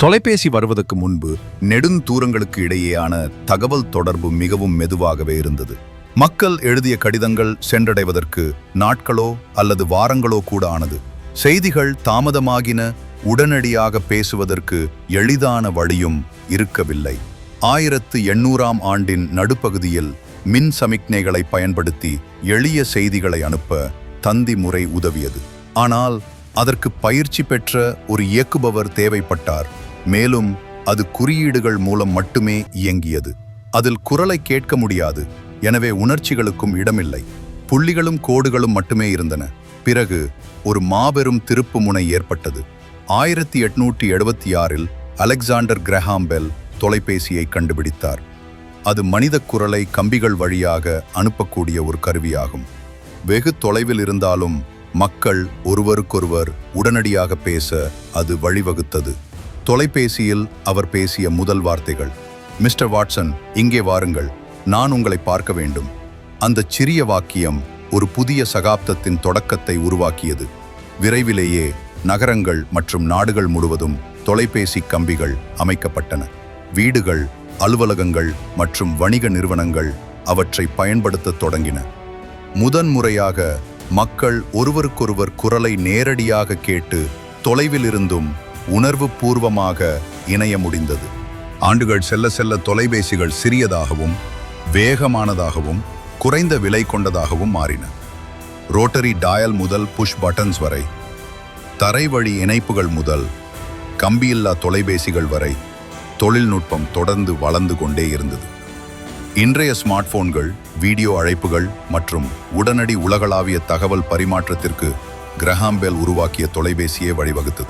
தொலைபேசி வருவதற்கு முன்பு நெடுந்தூரங்களுக்கு இடையேயான தகவல் தொடர்பு மிகவும் மெதுவாகவே இருந்தது. மக்கள் எழுதிய கடிதங்கள் சென்றடைவதற்கு நாட்களோ அல்லது வாரங்களோ கூட ஆனது. செய்திகள் தாமதமாகின உடனடியாக பேசுவதற்கு எளிதான வழியும் இருக்கவில்லை. ஆயிரத்து எண்ணூறாம் ஆண்டின் நடுப்பகுதியில் மின் சமிக்ஞைகளை பயன்படுத்தி எளிய செய்திகளை அனுப்ப தந்தி முறை உதவியது. ஆனால் அதற்கு பயிற்சி பெற்ற ஒரு இயக்குபவர் தேவைப்பட்டார். மேலும் அது குறியீடுகள் மூலம் மட்டுமே இயங்கியது. அதில் குரலை கேட்க முடியாது. எனவே உணர்ச்சிகளுக்கும் இடமில்லை. புள்ளிகளும் கோடுகளும் மட்டுமே இருந்தன. பிறகு ஒரு மாபெரும் திருப்பு முனை ஏற்பட்டது. ஆயிரத்தி எட்நூற்றி எழுபத்தி ஆறில் அலெக்சாண்டர் கிரஹாம்பெல் தொலைபேசியை கண்டுபிடித்தார். அது மனித குரலை கம்பிகள் வழியாக அனுப்பக்கூடிய ஒரு கருவியாகும். வெகு தொலைவில் இருந்தாலும் மக்கள் ஒருவருக்கொருவர் உடனடியாக பேச அது வழிவகுத்தது. தொலைபேசியில் அவர் பேசிய முதல் வார்த்தைகள் மிஸ்டர் வாட்சன் இங்கே வாருங்கள் நான் உங்களை பார்க்க வேண்டும். அந்த சிறிய வாக்கியம் ஒரு புதிய சகாப்தத்தின் தொடக்கத்தை உருவாக்கியது. விரைவிலேயே நகரங்கள் மற்றும் நாடுகள் முழுவதும் தொலைபேசி கம்பிகள் அமைக்கப்பட்டன. வீடுகள் அலுவலகங்கள் மற்றும் வணிக நிறுவனங்கள் அவற்றை பயன்படுத்தத் தொடங்கின. முதன்முறையாக மக்கள் ஒருவருக்கொருவர் குரலை நேரடியாக கேட்டு தொலைவிலிருந்தும் உணர்வு பூர்வமாக இணைய முடிந்தது ஆண்டுகள் செல்ல செல்ல தொலைபேசிகள் சிறியதாகவும் வேகமானதாகவும் குறைந்த விலை கொண்டதாகவும் மாறின. ரோட்டரி டயல் முதல் புஷ் பட்டன்ஸ் வரை தரைவழி இணைப்புகள் முதல் கம்பியில்லா தொலைபேசிகள் வரை தொழில்நுட்பம் தொடர்ந்து வளர்ந்து கொண்டே இருந்தது. இன்றைய ஸ்மார்ட் போன்கள் வீடியோ அழைப்புகள் மற்றும் உடனடி உலகளாவிய தகவல் பரிமாற்றத்திற்கு கிரஹாம் பெல் உருவாக்கிய தொலைபேசியே வழிவகுத்தது.